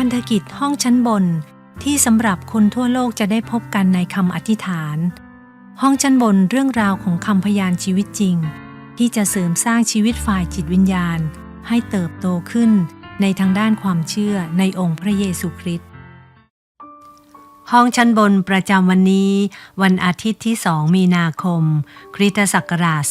พันธกิจห้องชั้นบน ที่สำหรับคนทั่วโลกจะได้พบกันในคำอธิษฐาน ห้องชั้นบนเรื่องราวของคำพยานชีวิตจริง ที่จะเสริมสร้างชีวิตฝ่ายจิตวิญญาณ ให้เติบโตขึ้นในทางด้านความเชื่อในองค์พระเยซูคริสต์ห้องชั้นบนประจำวันนี้ วันอาทิตย์ที่ 2 มีนาคม คริสตศักราช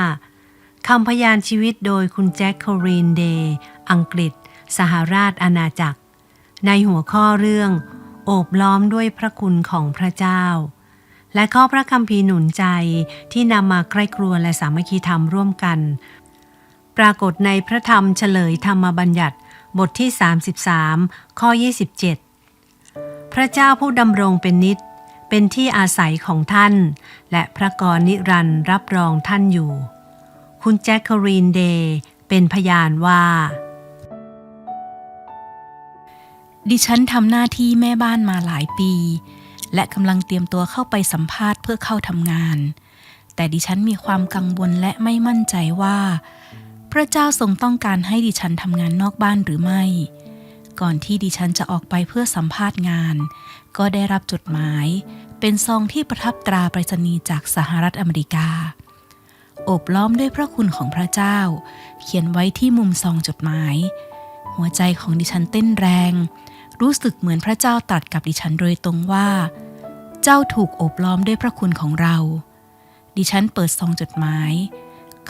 2025 คำพยานชีวิตโดยคุณแจ็คโครีนเดย์ อังกฤษ สหราชอาณาจักร ในหัวข้อเรื่อง โอบล้อมด้วยพระคุณของพระเจ้า และข้อพระคัมภีหนุนใจที่นำมาใคร่ครัวและสามัคคีธรรมร่วมกัน ปรากฏในพระธรรมเฉลยธรรมบัญญัติบทที่ 33 ข้อ 27 พระเจ้าผู้ดำรงเป็นนิจเป็นที่อาศัยของท่าน และพระกรนิรันร์รับรองท่านอยู่ คุณแจ็คคารีนเดย์เป็นพยานว่า ดิฉันทำหน้าที่แม่บ้านมาหลายปี และกำลังเตรียมตัวเข้าไปสัมภาษณ์เพื่อเข้าทำงาน แต่ดิฉันมีความกังวลและไม่มั่นใจว่า พระเจ้าทรงต้องการให้ดิฉันทำงานนอกบ้านหรือไม่ ก่อนที่ดิฉันจะออกไปเพื่อสัมภาษณ์งาน ก็ได้รับจดหมาย เป็นซองที่ประทับตราไปรษณีย์จากสหรัฐอเมริกา โอบล้อมด้วยพระคุณของพระเจ้า เขียนไว้ที่มุมซองจดหมาย หัวใจของดิฉันเต้นแรง รู้สึกเหมือนพระเจ้าตรัสกับดิฉันโดยตรงว่า เจ้าถูกโอบล้อมด้วยพระคุณของเรา ดิฉันเปิดซองจดหมาย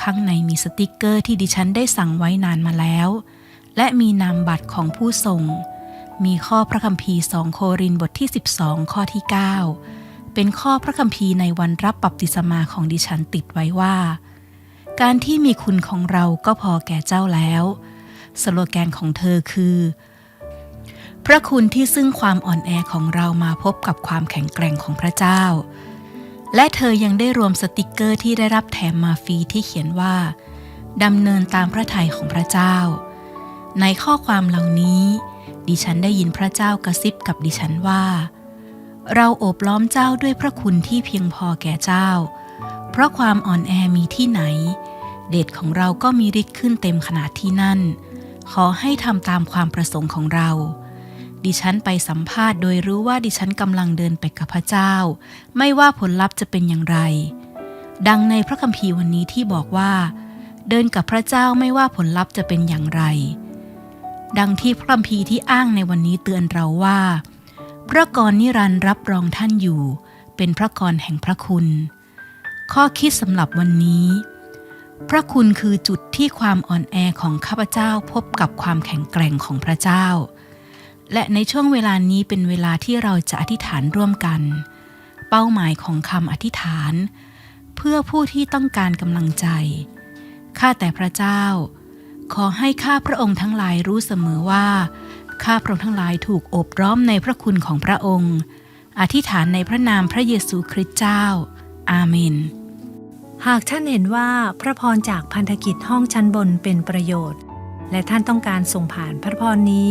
ข้างในมีสติกเกอร์ที่ดิฉันได้สั่งไว้นานมาแล้ว และมีนามบัตรของผู้ส่ง มีข้อพระคัมภีร์สองโครินธ์บทที่ 12 ข้อที่ 9 เป็นข้อพระคัมภีร์ในวันรับบัพติศมาของดิฉันติดไว้ว่า การที่มีคุณของเราก็พอแก่เจ้าแล้ว สโลแกนของเธอคือ พระคุณที่ซึ่งความอ่อนแอของเรามาพบกับความแข็งแกร่งของพระเจ้า และเธอยังได้รวมสติกเกอร์ที่ได้รับแถมมาฟรีที่เขียนว่าดำเนินตามพระทัยของพระเจ้า ในข้อความเหล่านี้ ดิฉันได้ยินพระเจ้ากระซิบกับดิฉันว่า เราโอบล้อมเจ้าด้วยพระคุณที่เพียงพอแก่เจ้า เพราะความอ่อนแอมีที่ไหน เดชของเราก็มีฤทธิ์ขึ้นเต็มขนาดที่นั่น ขอให้ทำตามความประสงค์ของเรา ดิฉันไปสัมภาษณ์โดยรู้ว่าดิฉันกำลังเดินไปกับพระเจ้า ไม่ว่าผลลัพธ์จะเป็นอย่างไร ดังในพระคัมภีร์วันนี้ที่บอกว่า เดินกับพระเจ้าไม่ว่าผลลัพธ์จะเป็นอย่างไร ดังที่พระคัมภีร์ที่อ้างในวันนี้เตือนเราว่า พระกรนิรันดร์รับรองท่านอยู่ เป็นพระกรแห่งพระคุณ ข้อคิดสำหรับวันนี้ พระคุณคือจุดที่ความอ่อนแอของข้าพเจ้าพบกับความแข็งแกร่งของพระเจ้า และในช่วงเวลานี้เป็นเวลาที่เราจะอธิษฐานร่วมกัน เป้าหมายของคำอธิษฐาน เพื่อผู้ที่ต้องการกำลังใจ ข้าแต่พระเจ้า ขอให้ข้าพระองค์ทั้งหลายรู้เสมอว่า ข้าพระองค์ทั้งหลายถูกอบล้อมในพระคุณของพระองค์ อธิษฐานในพระนามพระเยซูคริสต์เจ้า อาเมน หากท่านเห็นว่าพระพรจากพันธกิจห้องชั้นบนเป็นประโยชน์ และท่านต้องการส่งผ่านพระพรนี้